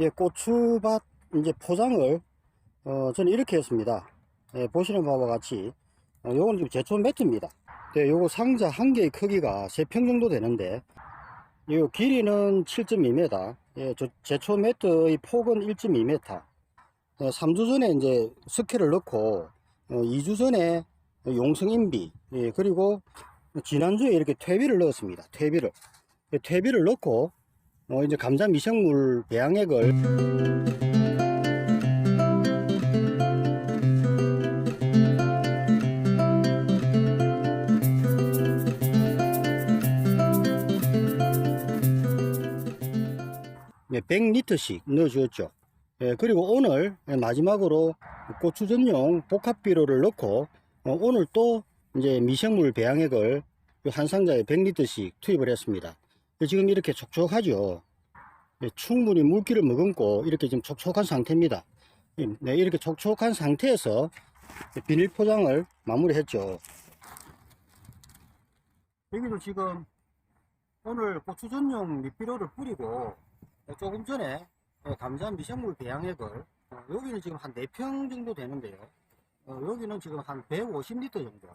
예, 고추밭 이제 포장을 어, 저는 이렇게 했습니다. 예, 보시는 바와 같이 어, 요거는 지금 제초 매트입니다. 네, 요거 상자 한 개의 크기가 3평 정도 되는데 요 길이는 7.2m, 예, 저 제초 매트의 폭은 1.2m. 예, 3주 전에 이제 스케를 넣고 어, 2주 전에 용성인비 예, 그리고 지난주에 이렇게 퇴비를 넣었습니다. 퇴비를 예, 퇴비를 넣고 어, 이제 감자 미생물 배양액을 네, 100리터씩 넣어주었죠. 예, 그리고 오늘 마지막으로 고추 전용 복합비료를 넣고 어, 오늘 또 이제 미생물 배양액을 요한 상자에 100리터씩 투입을 했습니다. 예, 지금 이렇게 촉촉하죠. 예, 충분히 물기를 머금고 이렇게 지금 촉촉한 상태입니다. 예, 네, 이렇게 촉촉한 상태에서 비닐 포장을 마무리했죠. 여기도 지금 오늘 고추 전용 밑비료를 뿌리고 조금 전에 감자 미생물 배양액을 어, 여기는 지금 한 4평 정도 되는데요. 어, 여기는 지금 한 150리터 정도.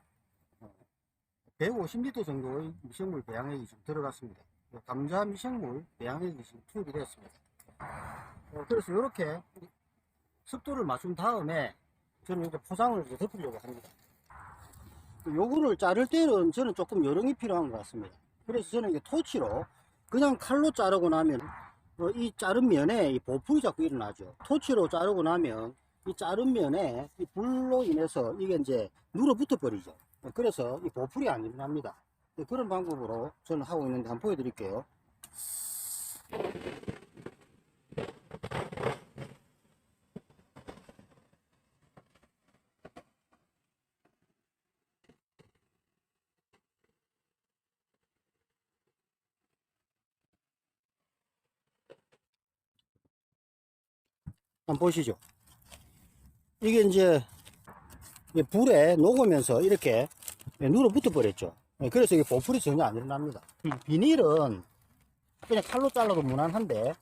150리터 정도의 미생물 배양액이 지금 들어갔습니다. 어, 감자 미생물 배양액이 지금 투입이 됐습니다. 어, 그래서 이렇게 습도를 맞춘 다음에 저는 이제 포장을 이제 덮으려고 합니다. 요거를 자를 때는 저는 조금 요령이 필요한 것 같습니다. 그래서 저는 이게 토치로 그냥 칼로 자르고 나면 어, 이 자른 면에 이 보풀이 자꾸 일어나죠. 토치로 자르고 나면 이 자른 면에 이 불로 인해서 이게 이제 눌어붙어 버리죠. 어, 그래서 이 보풀이 안 일어납니다. 네, 그런 방법으로 저는 하고 있는데 한번 보여드릴게요. 한번 보시죠. 이게 이제 불에 녹으면서 이렇게 눌어 붙어 버렸죠. 예, 그래서 이게 보풀이 전혀 안 일어납니다. 비닐은 그냥 칼로 잘라도 무난한데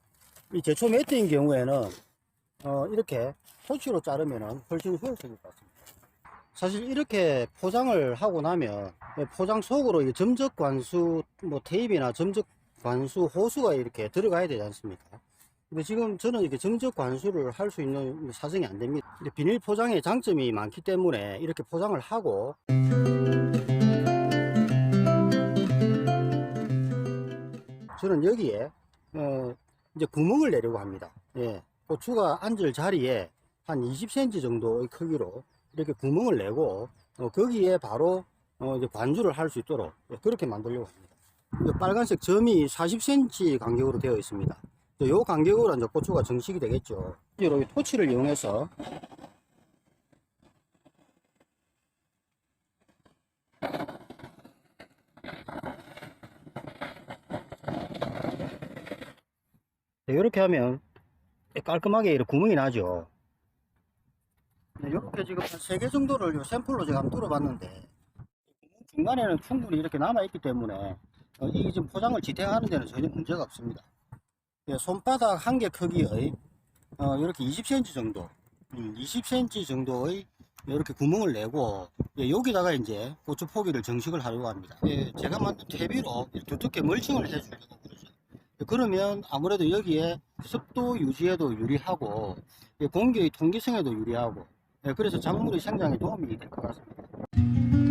이 제초 매트인 경우에는 어, 이렇게 토치로 자르면은 훨씬 효율적일 것 같습니다. 사실 이렇게 포장을 하고 나면 예, 포장 속으로 이 점적 관수 뭐 테이프나 점적 관수 호수가 이렇게 들어가야 되지 않습니까? 근데 지금 저는 이렇게 점적 관수를 할 수 있는 사정이 안 됩니다. 비닐 포장의 장점이 많기 때문에 이렇게 포장을 하고 저는 여기에 어, 이제 구멍을 내려고 합니다. 예, 고추가 앉을 자리에 한 20cm 정도의 크기로 이렇게 구멍을 내고 어, 거기에 바로 어, 이제 관주를 할 수 있도록 예, 그렇게 만들려고 합니다. 이 빨간색 점이 40cm 간격으로 되어 있습니다. 이 간격으로 이제 고추가 정식이 되겠죠. 이렇게 토치를 이용해서 이렇게 하면 깔끔하게 이렇게 구멍이 나죠. 이렇게 지금 한 3개 정도를 요 샘플로 제가 한번 뚫어봤는데 중간에는 충분히 이렇게 남아있기 때문에 어, 이게 지금 포장을 지탱하는 데는 전혀 문제가 없습니다. 예, 손바닥 한 개 크기의 어, 이렇게 20cm 정도, 음, 20cm 정도의 이렇게 구멍을 내고 예, 여기다가 이제 고추 포기를 정식을 하려고 합니다. 예, 제가 만든 퇴비로 두텁게 멀칭을 해주려고 그러죠. 예, 그러면 아무래도 여기에 습도 유지에도 유리하고 예, 공기의 통기성에도 유리하고 예, 그래서 작물의 생장에 도움이 될 것 같습니다.